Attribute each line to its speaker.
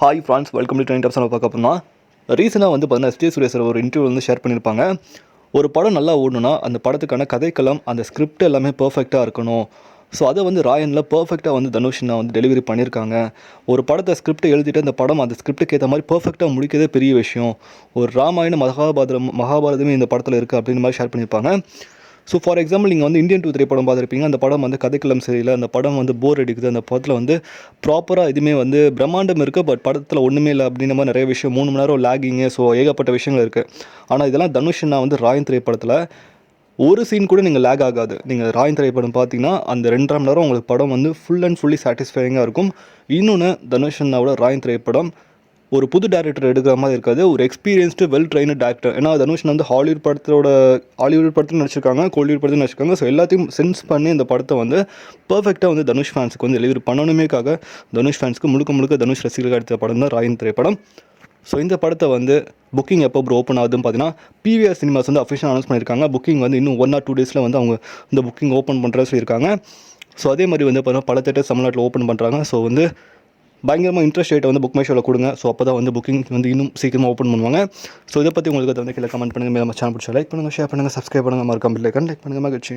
Speaker 1: Hi friends welcome to train tops பார்க்க போனால் ரீசெண்டாக வந்து பார்த்தீங்கன்னா எஸ்டி சுரேஷர் ஒரு இன்டர்வியூ வந்து ஷேர் பண்ணியிருப்பாங்க. ஒரு படம் நல்லா ஓடணும்னா அந்த படத்துக்கான கதைக்களம் அந்த ஸ்கிரிப்ட் எல்லாமே பர்ஃபெக்டாக இருக்கணும். ஸோ அதை வந்து ராயனில் பர்ஃபெக்டாக வந்து தனுஷ் வந்து டெலிவரி பண்ணியிருக்காங்க. ஒரு படத்தை ஸ்கிரிப்டை எழுதிட்டு அந்த படம் அந்த ஸ்கிரிப்டுக்கு ஏற்ற மாதிரி பர்ஃபெக்டாக முடிக்கிறதே பெரிய விஷயம். ஒரு ராமாயண மகாபாரதம் மகாபாரதமே இந்த படத்தில் இருக்குது அப்படின்னு மாதிரி ஷேர் பண்ணியிருப்பாங்க. ஸோ ஃபார் எக்ஸாம்பிள் நீங்கள் வந்து இந்தியன் டூ திரைப்படம் பார்த்துருப்பீங்க. அந்த படம் வந்து கதைக்களம் சரியில்லை அந்த படம் வந்து போர் அடிக்குது. அந்த படத்தில் வந்து ப்ராப்பராக எதுவுமே வந்து பிரம்மாண்டம் இருக்குது பட் படத்தில் ஒன்றுமே இல்லை அப்படின்ற மாதிரி நிறைய விஷயம் மூணு மணி நேரம் லேகிங்கு ஸோ ஏகப்பட்ட விஷயங்கள் இருக்குது ஆனால் இதெல்லாம் தனுஷ்னா வந்து ராயன் திரைப்படத்தில் ஒரு சீன் கூட நீங்கள் லேக் ஆகாது. நீங்கள் ராயன் திரைப்படம் பார்த்தீங்கன்னா அந்த ரெண்டரை மணி நேரம் உங்களுக்கு படம் வந்து ஃபுல் அண்ட் ஃபுல்லி சாட்டிஸ்ஃபைங்காக இருக்கும். இன்னொன்று தனுஷ் அண்ணாவோட ராயன் திரைப்படம் ஒரு புது டேரக்டர் எடுக்கிற மாதிரி இருக்காது. ஒரு எக்ஸ்பீரியன்ஸ்டு வெல் ட்ரைனு டேரக்டர் ஏன்னா தனுஷ் வந்து ஹாலிவுட் படத்தோட ஹாலிவுட் படத்தில் நடிச்சிருக்காங்க கோலிவுட் படத்தில் நடிச்சிருக்காங்க. ஸோ எல்லாத்தையும் சென்ஸ் பண்ணி இந்த படத்தை வந்து பர்ஃபெக்டாக வந்து தனுஷ் ஃபேன்ஸுக்கு வந்து டெலிவரி பண்ணணுமேக்காக தனுஷ் ஃபேன்ஸ்க்கு முழுக்க முழுக்க தனுஷ் ரசிகர்கள் எடுத்த படம் தான் ராயன் திரைப்படம். ஸோ இந்த படத்தை வந்து புக்கிங் எப்போ ப்ரோ ஓப்பன் ஆகுதுன்னு பார்த்தீங்கன்னா பிவிஆர் சினிமாஸ் வந்து அஃபிஷியல் அனௌன்ஸ் பண்ணியிருக்காங்க. புக்கிங் வந்து இன்னும் ஒன் ஆர் டூ டேஸில் வந்து அவங்க இந்த புக்கிங் ஓப்பன் பண்ணுறது சொல்லியிருக்காங்க. ஸோ அதே மாதிரி வந்து பார்த்தீங்கன்னா பல தேட்டர் தமிழ்நாட்டில் ஓப்பன் பண்ணுறாங்க ஸோ வந்து பயங்கரமாக இன்ட்ரெஸ்ட் ரேட்டை வந்து புக் மை ஷோவில் கொடுங்க. ஸோ அப்போ தான் வந்து புக்கிங் வந்து இன்னும் சீக்கிரமாக ஓப்பன் பண்ணுவாங்க. ஸோ இதை பற்றி உங்களுக்கு வந்து கீழே கமெண்ட் பண்ணுங்கள் நம்ம சேனல் பிடிச்சா லைக் பண்ணுங்கள் ஷேர் பண்ணுங்கள் சப்ஸ்கிரைப் பண்ணுங்கள் மறக்காமல் லைக் பண்ணுங்கள் மகிழ்ச்சி.